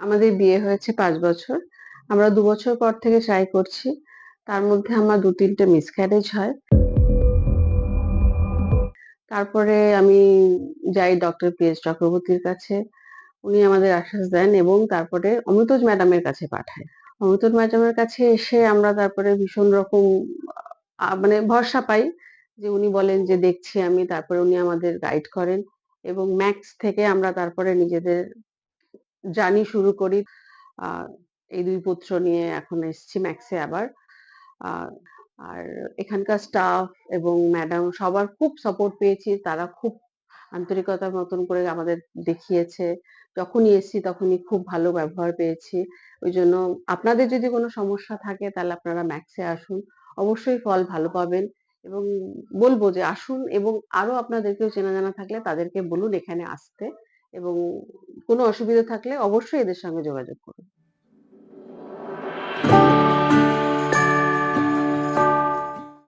আমাদের বিয়ে হয়েছে পাঁচ বছর। আমরা ২ বছর পর থেকে ট্রাই করছি। তার মধ্যে আমার ২-৩ টে মিসক্যারেজ হয়। তারপরে আমি যাই ডক্টর পি. এস. চক্রবর্তীর কাছে। উনি আমাদের আশ্বাস দেন এবং তারপরে অমৃতোজ ম্যাডামের কাছে পাঠায়। অমৃতোজ ম্যাডামের কাছে এসে আমরা তারপরে ভীষণ রকম মানে ভরসা পাই যে উনি বলেন যে, "দেখছি আমি।" তারপরে উনি আমাদের গাইড করেন এবং ম্যাক্স থেকে আমরা তারপরে নিজেদের জার্নি শুরু করি। এই দুই পুত্র নিয়ে এখন এসছি ম্যাক্সে আবার। আর এখানকার স্টাফ এবং ম্যাডাম সবার খুব সাপোর্ট পেয়েছি। তারা খুব আন্তরিকতার মতন করে আমাদের দেখিয়েছে। যখনই এসছি তখনই খুব ভালো ব্যবহার পেয়েছি। ওই জন্য আপনাদের যদি কোনো সমস্যা থাকে তাহলে আপনারা ম্যাক্সে আসুন। অবশ্যই ফল ভালো পাবেন এবং বলব যে আসুন এবং আরও আপনাদের কেউ চেনা জানা থাকলে তাদেরকে বলুন এখানে আসতে এবং কোনো অসুবিধা থাকলে অবশ্যই এদের সঙ্গে যোগাযোগ করুন।